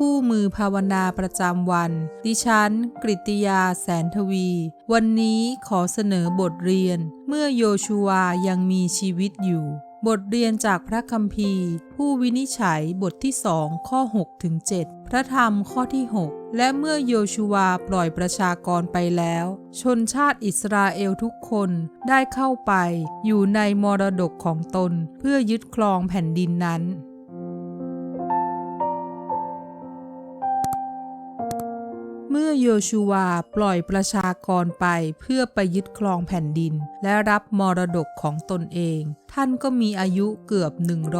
คู่มือภาวนาประจำวัน ดิฉัน กริตยาแสนทวี วันนี้ขอเสนอบทเรียน เมื่อโยชูวายังมีชีวิตอยู่ บทเรียนจากพระคัมภีร์ ผู้วินิจฉัยบทที่สองข้อ6ถึง7พระธรรมข้อที่ 6 และเมื่อโยชูวาปล่อยประชากรไปแล้ว ชนชาติอิสราเอลทุกคนได้เข้าไป อยู่ในมรดกของตน เพื่อยึดครองแผ่นดินนั้น มื่อโยชูวาปล่อยประชากรไปเพื่อไปยึดครองแผ่นดิน และรับมรดกของตนเอง ท่านก็มีอายุเกือบ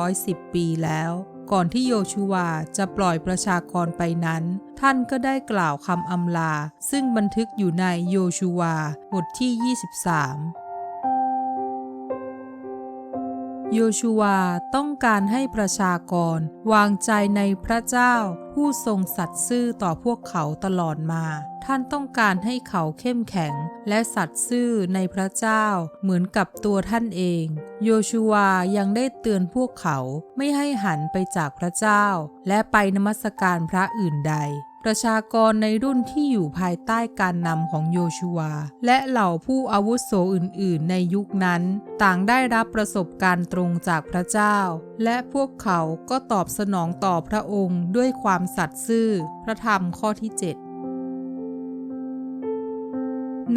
110 ปีแล้ว ก่อนที่โยชูวาจะปล่อยประชากรไปนั้น ท่านก็ได้กล่าวคำอำลา ซึ่งบันทึกอยู่ในโยชูวาบทที่ 23 โยชูวาต้องการให้ประชากรวางใจในพระเจ้า ผู้ทรงสัตย์ซื่อต่อพวกเขาตลอดมา ท่านต้องการให้เขาเข้มแข็ง และสัตย์ซื่อในพระเจ้า เหมือนกับตัวท่านเอง โยชูวายังได้เตือนพวกเขาไม่ให้หันไปจากพระเจ้า และไปนมัสการพระอื่นใด ประชากรในรุ่นที่อยู่ภายใต้การนำของโยชูวาและเหล่าผู้อาวุโสอื่นๆ ในยุคนั้น ต่างได้รับประสบการณ์ตรงจากพระเจ้า และพวกเขาก็ตอบสนองต่อพระองค์ด้วยความสัตย์ซื่อ พระธรรมข้อที่ 7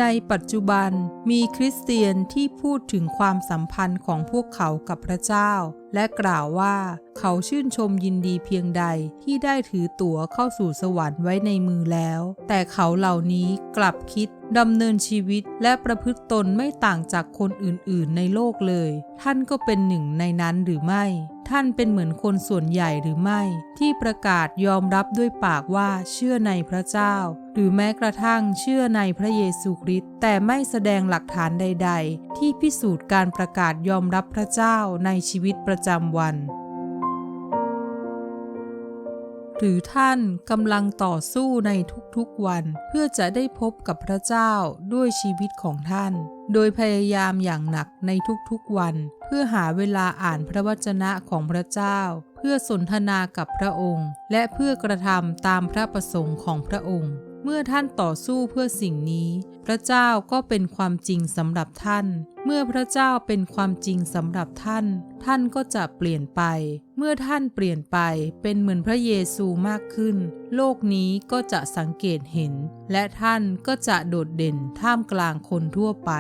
ในปัจจุบันมีคริสเตียนที่พูดถึงความสัมพันธ์ของพวกเขากับพระเจ้า และกล่าวว่าเขาชื่นชมยินดีเพียงใดที่ได้ถือตั๋วเข้าสู่สวรรค์ไว้ในมือแล้ว แต่เขาเหล่านี้กลับคิดดำเนินชีวิตและประพฤติตนไม่ต่างจากคนอื่นๆ ในโลกเลย ท่านก็เป็นหนึ่งในนั้นหรือไม่ ท่านเป็นเหมือนคนส่วนใหญ่หรือไม่ ที่ประกาศยอมรับด้วยปากว่าเชื่อในพระเจ้า หรือแม้กระทั่งเชื่อในพระเยซูคริสต์แต่ไม่แสดงหลักฐานใด ๆ ที่พิสูจน์การประกาศยอมรับพระเจ้าในชีวิตประจำวัน หรือท่านกำลังต่อสู้ในทุกๆวัน เพื่อจะได้พบกับพระเจ้าด้วยชีวิตของท่าน โดยพยายามอย่างหนักในทุกๆวัน เพื่อหาเวลาอ่านพระวจนะของพระเจ้า เพื่อสนทนากับพระองค์ และเพื่อกระทำตามพระประสงค์ของพระองค์ เมื่อท่านต่อสู้เพื่อสิ่งนี้ พระเจ้าก็เป็นความจริงสำหรับท่าน เมื่อพระเจ้าเป็นความจริงสำหรับท่าน ท่านก็จะเปลี่ยนไป เมื่อท่านเปลี่ยนไปเป็นเหมือนพระเยซูมากขึ้น โลกนี้ก็จะสังเกตเห็น และท่านก็จะโดดเด่นท่ามกลางคนทั่วไป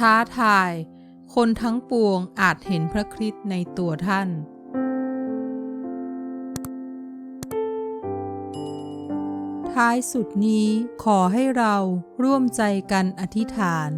ท้าทาย คนทั้งปวงอาจเห็นพระคริสต์ในตัวท่าน ท้ายสุดนี้ขอให้เราร่วมใจกันอธิษฐาน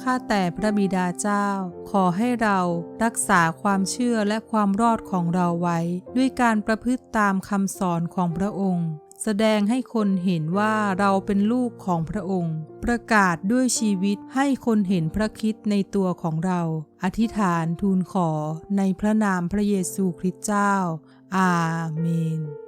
ข้าแต่พระบิดาเจ้า ขอให้เรารักษาความเชื่อและความรอดของเราไว้ ด้วยการประพฤติตามคำสอนของพระองค์ แสดงให้คนเห็นว่าเราเป็นลูกของพระองค์ ประกาศด้วยชีวิตให้คนเห็นพระคิดในตัวของเรา อธิษฐานทูลขอในพระนามพระเยซูคริสต์เจ้า อาเมน